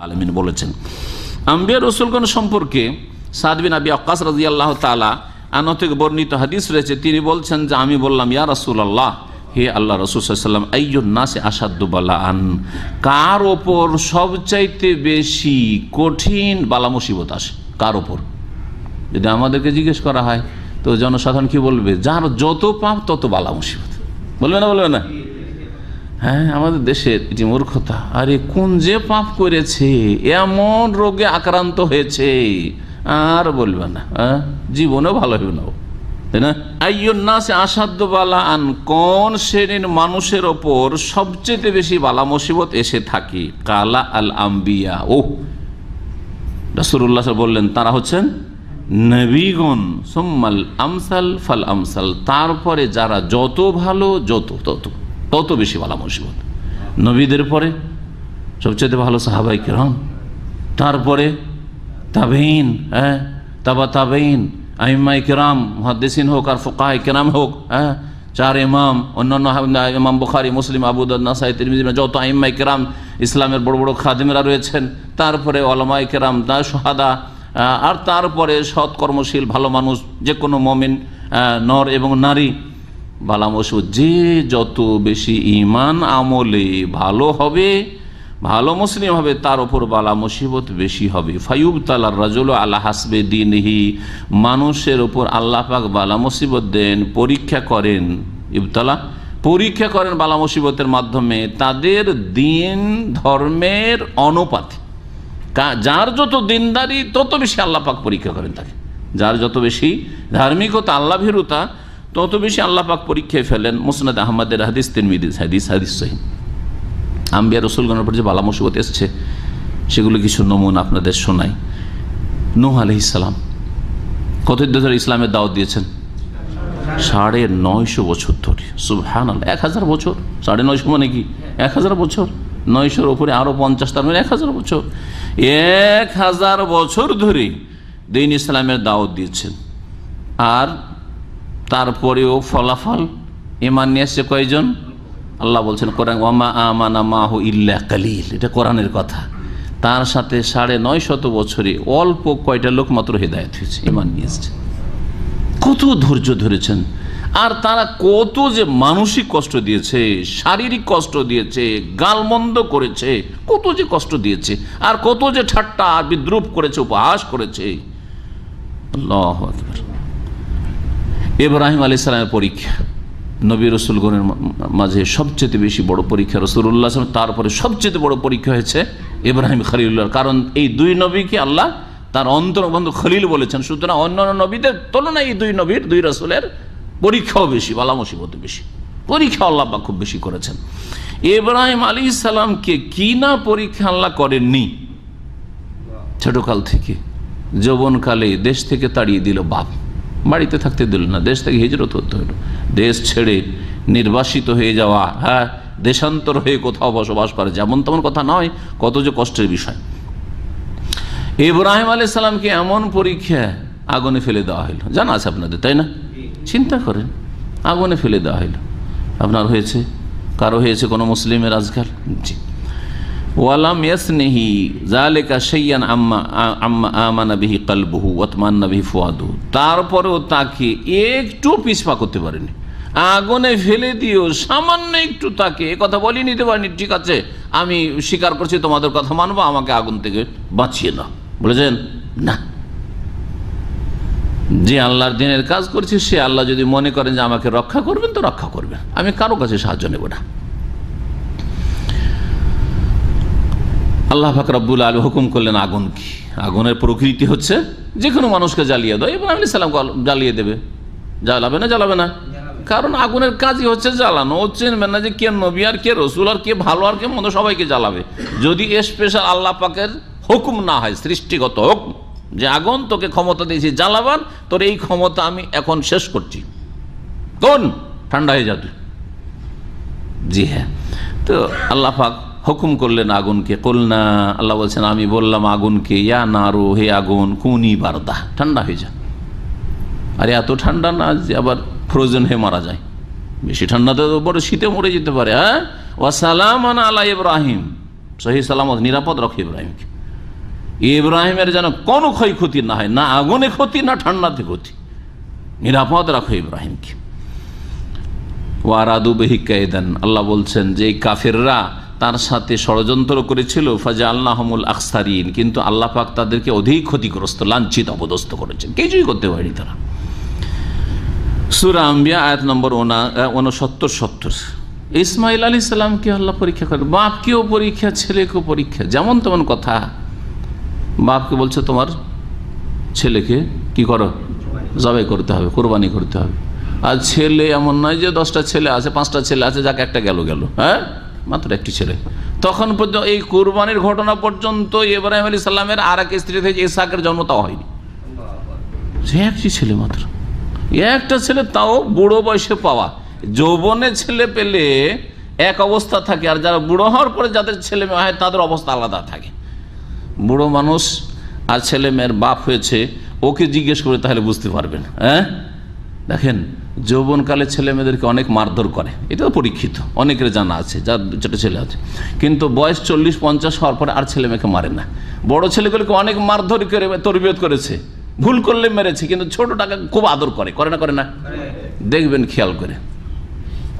আলমিন বলেছেন। আম্বিয়া রসুলগণ সম্পর্কে সাদবিন আবি আকাস রাজি আল্লাহ তালা আনো থেকে বর্ণিত হাদিস রয়েছে। তিনি বলছেন যে, আমি বললাম, ইয়া রসুল আল্লাহ হে আল্লাহ রসুলাম আইনাসে আসাদ্দু বালা আন কার ওপর সবচাইতে বেশি কঠিন বালা মুসিবত আসে? কার ওপর? যদি আমাদেরকে জিজ্ঞেস করা হয়, তো জনসাধারণ কি বলবে? যার যত পাপ, তত বালা মুসিবত। বলবে না বলবে না? হ্যাঁ আমাদের দেশের এটি মূর্খতা, আরে কোন যে পাপ করেছে, এমন রোগে আক্রান্ত হয়েছে, আর বলবে না হ্যাঁ জীবনেও ভালো হবে না। তাই না? আইয়ন্নাসে আসাধ্য বালা আন, কোন শ্রেণির মানুষের ওপর সবচেয়ে বেশি বালা মুসিবত এসে থাকে? কালা আল আম্বিয়া ও রাসুল্লাহ বললেন, তারা হচ্ছেন নবীগণ। সোম্মাল আমসাল ফাল আমসাল, তারপরে যারা যত ভালো, যত, তত। তত বেশি ভালো মুসিবত। নবীদের পরে সবচেয়ে ভালো সাহাবাই কেরম, তারপরে তাবেইন হ্যাঁ তাবা তাবেইন আহিমাই কেরাম, মহাদ্দেসিন হোক আর ফোকাহ কেরাম হোক হ্যাঁ চার ইমাম, অন্যান্য ইমাম বুখারি, মুসলিম আবুদান নাসাই, তিরমিজি, যত আহিমাই কেরাম ইসলামের বড় বড় খাদিমরা রয়েছেন, তারপরে অলমাই কেরাম দা সোহাদা আর তারপরে সৎ কর্মশীল, ভালো মানুষ যে কোনো মমিন নর এবং নারী বালামসু যে যত বেশি ইমান আমলে ভালো হবে, ভালো মুসলিম হবে, তার ওপর বালা মুসিবত বেশি হবে। ফাইব তালার রাজুল আল্লাহ হাসবে দিনহি, মানুষের ওপর আল্লাহ পাক বালা মুসিবত দেন, পরীক্ষা করেন। ইবতলা, পরীক্ষা করেন বালা মুসিবতের মাধ্যমে, তাদের দিন ধর্মের অনুপাতে। যার যত দিনদারি, তত বেশি আল্লাহ পাক পরীক্ষা করেন তাকে। যার যত বেশি ধার্মিকতা, আল্লাহ ভীরুতা তত বেশি আল্লাহ পাক পরীক্ষায় ফেলেন মুসনাদ আহমদের হাদিস তিনমিদিস হাদিস হাদিস সহি। আম্বিয়া রসুলগণের উপর যে বালা মুসিবত এসছে, সেগুলো কিছু নমুন আপনাদের শোনাই। নুহ আলহিসাম কত ধরে ইসলামের দাওয়াত দিয়েছেন? সাড়ে নয়শো বছর ধরে সুবহান এক হাজার বছর। সাড়ে নয়শো মানে কি? এক হাজার বছর। নয়শোর ওপরে আরও পঞ্চাশ, তার মানে এক হাজার বছর। এক হাজার বছর ধরে দিন ইসলামের দাওয়াত দিয়েছেন। আর তারপরেও ফলাফল ইমান নিয়ে এসছে কয়জন? আল্লাহ বলছেন, কোরআন, ওয়ামা আমানা মাহু ইল্লা কালিল এটা কোরআনের কথা। তার সাথে সাড়ে নয় শত বছরে অল্প কয়টা লোক মাত্র হেদায়ত হয়েছে, ইমান নিয়ে এসছে। কত ধৈর্য ধরেছেন। আর তারা কত যে মানসিক কষ্ট দিয়েছে, শারীরিক কষ্ট দিয়েছে, গালমন্দ করেছে, কত যে কষ্ট দিয়েছে, আর কত যে ঠাট্টা, বিদ্রুপ করেছে, উপহাস করেছে। আল্লাহ ইব্রাহিম আলী সালামের পরীক্ষা, নবী রসুলগণের মাঝে সবচেয়ে বেশি বড় পরীক্ষা রসুল্লাহ তারপরে সবচেয়ে বড় পরীক্ষা হয়েছে ইব্রাহিম খলিল্লাহ কারণ এই দুই নবীকে আল্লাহ তার অন্তর্বন্ধু খলিল বলেছেন। সুতরাং অন্যান্য নবীদের তুলনায় এই দুই নবীর, দুই রসুলের পরীক্ষাও বেশি, বালা মুসিবত বেশি। পরীক্ষা আল্লাহ খুব বেশি করেছেন। ইব্রাহিম আলী ইসালামকে কি না পরীক্ষা আল্লাহ করেননি? ছোটকাল থেকে, যৌবনকালে দেশ থেকে তাড়িয়ে দিল বাপ। বাড়িতে থাকতে দিল না, দেশ থেকে হিজরত হতে হলো। দেশ ছেড়ে নির্বাসিত হয়ে যাওয়া হ্যাঁ দেশান্তর হয়ে কোথাও বসবাস করে, যেমন তেমন কথা নয়, কত যে কষ্টের বিষয়। ইব্রাহিম আলি সাল্লামকে এমন পরীক্ষা আগুনে ফেলে দেওয়া হলো। জানা আছে আপনাদের, তাই না? চিন্তা করেন, আগুনে ফেলে দেওয়া হলো। আপনার হয়েছে? কারও হয়েছে কোনো মুসলিমের আজকাল? জি। ওয়ালাম ইয়াসনিহি জালেকা সাইয়ান আম্মা আম্মা আমানা বিহি কালবহু ওয়াতমান্না বিহি ফুয়াদু। তারপরেও তাকে একটু পিছপা করতে পারেনি। আগুনে ফেলে দিও সামান্য একটু তাকে, এ কথা বলি নিতে পারিনি, ঠিক আছে, আমি স্বীকার করছি, তোমাদের কথা মানবো, আমাকে আগুন থেকে বাঁচিয়ে নাও। বলেছেন? না। যে আল্লাহর দিনের কাজ করছি, সে আল্লাহ যদি মনে করেন যে আমাকে রক্ষা করবেন, তো রক্ষা করবেন। আমি কারও কাছে সাহায্য নেব না। আল্লাহ ফাকরাবুল আলী হুকুম করলেন আগুন কি? আগুনের প্রকৃতি হচ্ছে যে কোনো মানুষকে জ্বালিয়ে দেয় ইব্রাহিম আলী সালাম জ্বালিয়ে দেবে। জ্বালাবে না জ্বালাবে না। কারণ আগুনের কাজই হচ্ছে জ্বালানো। ও চেনবে না যে কে নবী আর কে রসুল আর কে ভালো আর কে মন্দ সবাইকে জ্বালাবে। যদি স্পেশাল আল্লাহ পাকের হুকুম না হয় সৃষ্টিগত হুকুম যে আগুন তোকে ক্ষমতা দিয়েছি জ্বালাবার তোর এই ক্ষমতা আমি এখন শেষ করছি। কোন? ঠান্ডা হয়ে যাবে জি হ্যাঁ। তো আল্লাহ পাক হুকুম করলেন আগুনকে। কলনা, আল্লাহ বলছেন, আমি বললাম আগুনকে, ইয়া নারো, হে আগুন, কুনি বারদা, ঠান্ডা হয়ে যা আরে, এত ঠান্ডা না যে আবার ফ্রোজেন হয়ে মারা যায়। বেশি ঠান্ডাতে তো বড় শীতে মরে যেতে পারে হ্যাঁ? ওয়াসালাম আলা ইব্রাহিম। সহি সালামত, নিরাপদ রাখো ইব্রাহিমকে। ইব্রাহিমের যেন কোনো ক্ষয়ক্ষতি না হয়, না আগুনে ক্ষতি, না ঠান্ডাতে ক্ষতি। নিরাপদ রাখো ইব্রাহিমকে। ওয়ারাদু বেহিকায়দান আল্লাহ বলছেন যে কাফেররা তার সাথে ষড়যন্ত্র করেছিল ফাজা আল্লাহমুল আখসারিন। কিন্তু আল্লাহ পাক তাদেরকে অধিক ক্ষতিগ্রস্ত, লাঞ্ছিত, অপদস্থ করেছেন। কিছুই করতে পারেনি তারা। সুরা আম্বিয়া আয়াত নম্বর উনসত্তর, সত্তর। ইসমাইল আলী সাল্লামকে আল্লাহ পরীক্ষা করে বাপকেও পরীক্ষা, ছেলেকেও পরীক্ষা। যেমন তেমন কথা। বাপকে বলছে, তোমার ছেলেকে কি করো? জবাই করতে হবে, কোরবানি করতে হবে। আর ছেলে এমন নয় যে দশটা ছেলে আছে, পাঁচটা ছেলে আছে, যাকে একটা গেল গেল। হ্যাঁ? মাত্র একটি ছেলে। তখন পর্যন্ত এই কোরবানির ঘটনা পর্যন্ত ইব্রাহিম আলী সাল্লামের আর এক স্ত্রী থেকে ইসাকের জন্ম তাও হয়নি। সে একটি ছেলে মাত্র। একটা ছেলে তাও বুড়ো বয়সে পাওয়া। যৌবনে ছেলে পেলে এক অবস্থা থাকে, আর যারা বুড়ো হওয়ার পরে যাদের ছেলে মেয়ে হয় তাদের অবস্থা আলাদা থাকে। বুড়ো মানুষ আর ছেলে মেয়ের বাপ হয়েছে, ওকে জিজ্ঞেস করে তাহলে বুঝতে পারবেন হ্যাঁ? দেখেন যৌবনকালে ছেলে মেয়েদেরকে অনেক মারধর করে। এটা তো পরীক্ষিত। অনেকের জানা আছে, যার যেটা ছেলে আছে। কিন্তু বয়স চল্লিশ পঞ্চাশ হওয়ার পরে আর ছেলে মেয়েকে মারে না। বড় ছেলেগুলোকে অনেক মারধর করে, তরবিয়ত করেছে। ভুল করলে মেরেছে, কিন্তু ছোটটাকে খুব আদর করে। করে না করে না? দেখবেন, খেয়াল করে।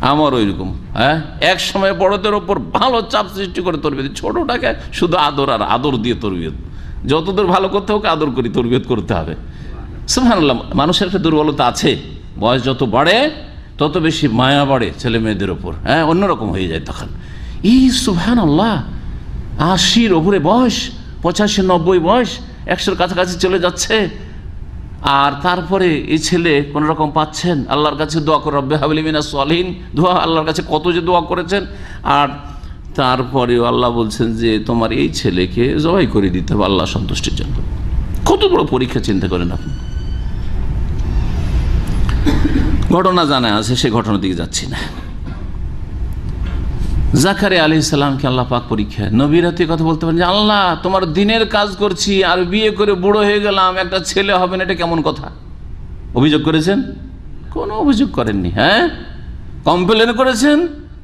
আমার ওই রকম হ্যাঁ? এক সময় বড়দের ওপর ভালো চাপ সৃষ্টি করে তরবিয়ত। ছোটটাকে শুধু আদর আর আদর দিয়ে তরবিয়ত। যতদূর ভালো করতে হোক, আদর করি, তরবিয়ত করতে হবে। সুহানুল্লাহ মানুষের একটা দুর্বলতা আছে। বয়স যত বাড়ে, তত বেশি মায়া বাড়ে ছেলে মেয়েদের ওপর হ্যাঁ অন্যরকম হয়ে যায় তখন। এই সুহান আল্লাহ আশির ওপরে বয়স, পঁচাশি, নব্বই বয়স, একশোর কাছাকাছি চলে যাচ্ছে। আর তারপরে এই ছেলে কোন রকম পাচ্ছেন? আল্লাহর কাছে দোয়া করে, রব্বে হাবলিমিনা সলিন দোয়া, আল্লাহর কাছে কত যে দোয়া করেছেন। আর তারপরেও আল্লাহ বলছেন যে, তোমার এই ছেলেকে জবাই করে দিতে হবে আল্লাহ সন্তুষ্টির জন্য। কত বড় পরীক্ষা চিন্তা করেন আপনি। ঘটনা জানা আছে, সে ঘটনার দিকে যাচ্ছি না। জাকারে আলি সাল্লামকে আল্লাহ পাক পরীক্ষা নবীরাতে কথা বলতে পারেন যে, আল্লাহ, তোমার দিনের কাজ করছি আর বিয়ে করে বুড়ো হয়ে গেলাম, একটা ছেলে হবে না, এটা কেমন কথা? অভিযোগ করেছেন? কোনো অভিযোগ করেননি হ্যাঁ? কমপ্লেন করেছেন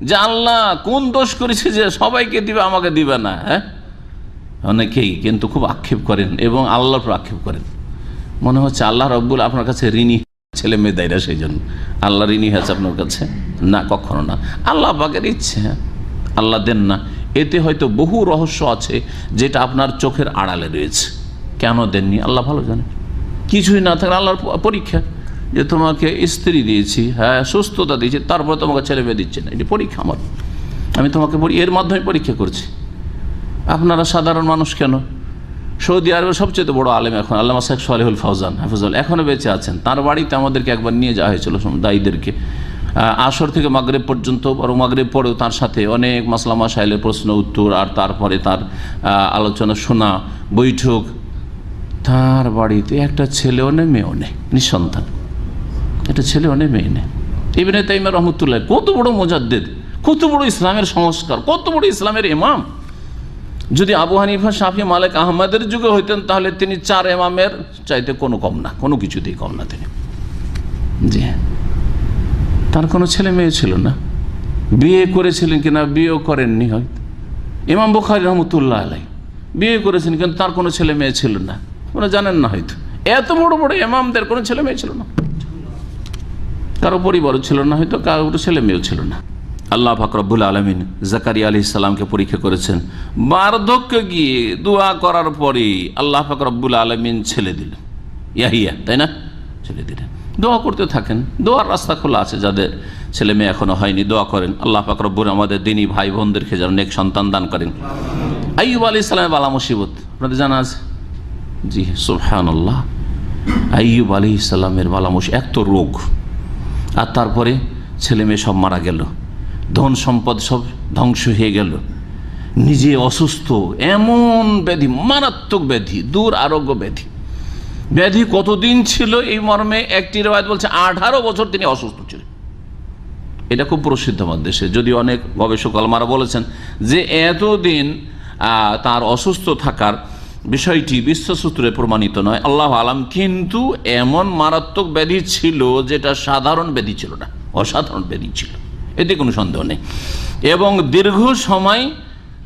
যে, আল্লাহ, কোন দোষ করেছে যে, সবাইকে দিবে, আমাকে দিবে না হ্যাঁ? অনেকেই কিন্তু খুব আক্ষেপ করেন এবং আল্লাহর আক্ষেপ করেন। মনে হচ্ছে আল্লাহ রব্বুল আপনার কাছে ঋণী ছেলে মেয়ে দেয়রা সেই জন্য আল্লাহ ঋণী হয়েছে আপনার কাছে? না, কখনো না। আল্লাহ পাকের ইচ্ছে। আল্লাহ দেন না। এতে হয়তো বহু রহস্য আছে যেটা আপনার চোখের আড়ালে রয়েছে। কেন দেননি? আল্লাহ ভালো জানে। কিছুই না থাকলে আল্লাহর পরীক্ষা। যে তোমাকে স্ত্রী দিয়েছি হ্যাঁ সুস্থতা দিয়েছি, তারপর তোমাকে ছেলে মেয়ে দিচ্ছে না। এটি পরীক্ষা আমার। আমি তোমাকে এর মাধ্যমে পরীক্ষা করছি। আপনারা সাধারণ মানুষ কেন? সৌদি আরবের সবচেয়ে বড় আলেম এখন, আল্লামা শেখ সোয়ালিহুল ফাউজান, হাফিজুল এখনও বেঁচে আছেন। তার বাড়িতে আমাদেরকে একবার নিয়ে যাওয়া হয়েছিল দায়ীদেরকে। আসর থেকে মাগরেব পর্যন্ত বড় মাগরেব পরেও তার সাথে অনেক মাসলামা সাহেলের প্রশ্ন, উত্তর, আর তারপরে তার আলোচনা, শোনা, বৈঠক। তার বাড়িতে একটা ছেলেও নেই, মেয়েও নেই, নিঃসন্তান। একটা ছেলেও নেই, মেয়ে নেই। ইবিনে তাইমা রহমতুল্লাহ, কত বড় মোজাদ্দেদ, কত বড় ইসলামের সংস্কার, কত বড় ইসলামের ইমাম। যদি আবু হানিফা, শাফি, মালিক আহমদের যুগে হইতেন, তাহলে তিনি চার এমামের চাইতে কোনো কম না, কোনো কিছুতেই কম না তিনি। জি তার কোনো ছেলে মেয়ে ছিল না। বিয়ে করেছিলেন কিনা, বিয়েও করেননি হয়তো। ইমাম বুখারি রহমতুল্লাহ আলাই বিয়ে করেছেন কিন্তু তার কোনো ছেলে মেয়ে ছিল না। কোনো জানেন না হয়তো। এত বড় বড় ইমামদের কোনো ছেলে মেয়ে ছিল না। কারও পরিবারও ছিল না হয়তো, কারও ছেলে মেয়েও ছিল না। আল্লাহ ফাকরবুল আলমিন জাকারি আলি ইসলামকে পরীক্ষা করেছেন। বার্ধক্য গিয়ে দোয়া করার পরে আল্লাহ ফাকরবুল আলমিন ছেলে দিলেন। ইয়াহিয়া, তাই না? ছেলে দিলেন। দোয়া করতে থাকেন। দোয়ার রাস্তা খোলা আছে যাদের ছেলে মেয়ে এখনও হয়নি, দোয়া করেন। আল্লাহ ফাকরবুল আমাদের দিনী ভাই বোনদেরকে যেন নেক সন্তান দান করেন। আইব আলি ইসলামের বালা মুসিবত, আপনাদের জানা আছে? জি সুফহান আল্লাহ আইব আলি ইসলামের বালা মুসি এক তো রোগ। আর তারপরে ছেলে মেয়ে সব মারা গেল। ধন সম্পদ সব ধ্বংস হয়ে গেল। নিজে অসুস্থ, এমন ব্যাধি, মারাত্মক ব্যাধি, দূর আরোগ্য ব্যাধি। ব্যাধি কতদিন ছিল এই মর্মে? একটি রেওয়ায়ত বলছে আঠারো বছর তিনি অসুস্থ ছিলেন। এটা খুব প্রসিদ্ধ আমার দেশে। যদি অনেক গবেষক, আলমারা বলেছেন যে এতদিন তার অসুস্থ থাকার বিষয়টি বিশ্বসূত্রে প্রমাণিত নয়। আল্লাহ আলাম কিন্তু এমন মারাত্মক ব্যাধি ছিল যেটা সাধারণ ব্যাধি ছিল না, অসাধারণ ব্যাধি ছিল। এতে কোনো সন্দেহ নেই। এবং দীর্ঘ সময়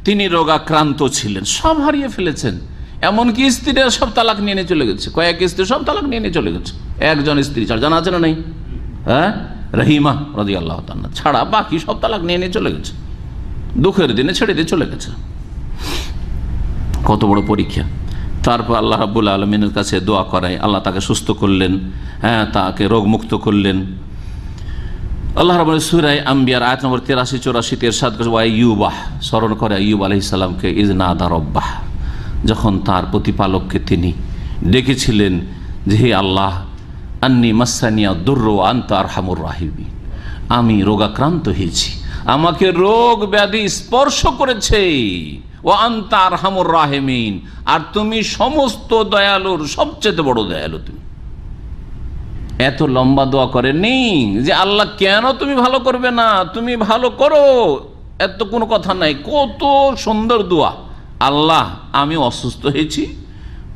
তিনি রোগাক্রান্ত ছিলেন। সব হারিয়ে ফেলেছেন। এমনকি স্ত্রীরা সব তালাক নিয়ে নিয়ে চলে গেছে। কয়েক স্ত্রী সব তালাক নিয়ে নিয়ে চলে গেছে। একজন স্ত্রী ছাড়া জানা আছে না নেই? হ্যাঁ? রহিমা রদি আল্লাহ ছাড়া বাকি সব তালাক নিয়ে নিয়ে চলে গেছে। দুঃখের দিনে ছেড়ে দিয়ে চলে গেছে। কত বড় পরীক্ষা। তারপর আল্লাহ রাবুল আলমিনের কাছে দোয়া করায় আল্লাহ তাকে সুস্থ করলেন। হ্যাঁ তাকে রোগমুক্ত করলেন। আল্লাহ রব সুরাই আম্বিয়ার আয়াত নম্বর তিরাশি, চৌরাশি তেরসাদ ওয়াই ইউবাহ স্মরণ করে ইউব আলহ ইসালামকে ইজনাদা রব্বাহ, যখন তার প্রতিপালককে তিনি ডেকেছিলেন যে, হে আল্লাহ, আন্নি মাসানিয়া দুর্র আন্ত আর হামুর রাহিবি আমি রোগাক্রান্ত হয়েছি, আমাকে রোগ ব্যাধি স্পর্শ করেছে ও আন্তার হামুর রাহেমিন, আর তুমি সমস্ত দয়ালুর সবচেয়ে বড় দয়ালু তুমি। এত লম্বা দোয়া করেননি যে আল্লাহ কেন তুমি ভালো করবে না? তুমি ভালো করো। এত কোনো কথা নাই। কত সুন্দর দোয়া। আল্লাহ, আমি অসুস্থ হয়েছি।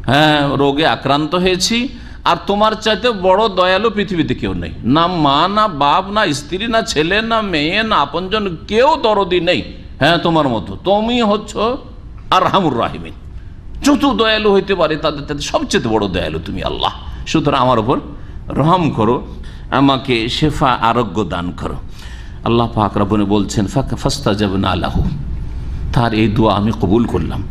হ্যাঁ রোগে আক্রান্ত হয়েছি। আর তোমার চাইতে বড় দয়ালু পৃথিবীতে কেউ নেই। না মা, না বাপ, না স্ত্রী, না ছেলে, না মেয়ে, না আপনজন, কেউ দরদি নেই। হ্যাঁ তোমার মতো। তুমি হচ্ছ আর হামুর রাহিমিন। যত দয়ালু হইতে পারে, তাদের তাদের সবচেয়ে বড় দয়ালু তুমি আল্লাহ। সুতরাং আমার উপর রহম করো, আমাকে শেফা আরোগ্য দান করো। আল্লাহ পাক বলছেন, ফাঁকা ফাস্তা যাবেন আল্লাহ তার এই দোয়া আমি কবুল করলাম।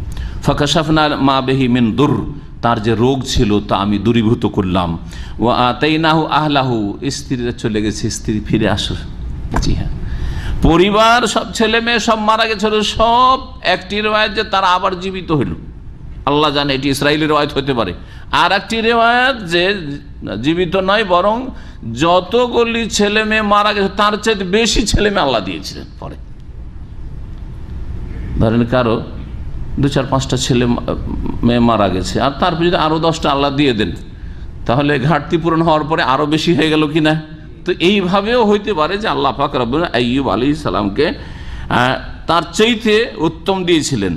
ফাঁকা সাফনা মা বেহি মিন দুর। তার যে রোগ ছিল তা আমি দূরীভূত করলাম। ও তাই নাহু আহলাহু। স্ত্রীরা চলে গেছে, স্ত্রী ফিরে আসো জি হ্যাঁ। পরিবার, সব ছেলে মেয়ে সব মারা গেছিল সব একটি যে তারা আবার জীবিত হইল। আল্লাহ জানে এটি ইসরায়েলি রেওয়ায়ত হতে পারে। আর একটি রেওয়ায়ত যে জীবিত নয়, বরং যতগুলি ছেলে মেয়ে মারা গেছে, তার চাইতে বেশি ছেলে মেয়ে আল্লাহ দিয়েছিলেন পরে। ধরেন কারও দু চার পাঁচটা ছেলে মেয়ে মারা গেছে, আর তারপর যদি আরও দশটা আল্লাহ দিয়ে দেন, তাহলে ঘাটতি পূরণ হওয়ার পরে আরও বেশি হয়ে গেল কি না তো এইভাবেও হইতে পারে যে আল্লাহ পাক রব আইয়ুব আলী সালামকে তার চাইতে উত্তম দিয়েছিলেন।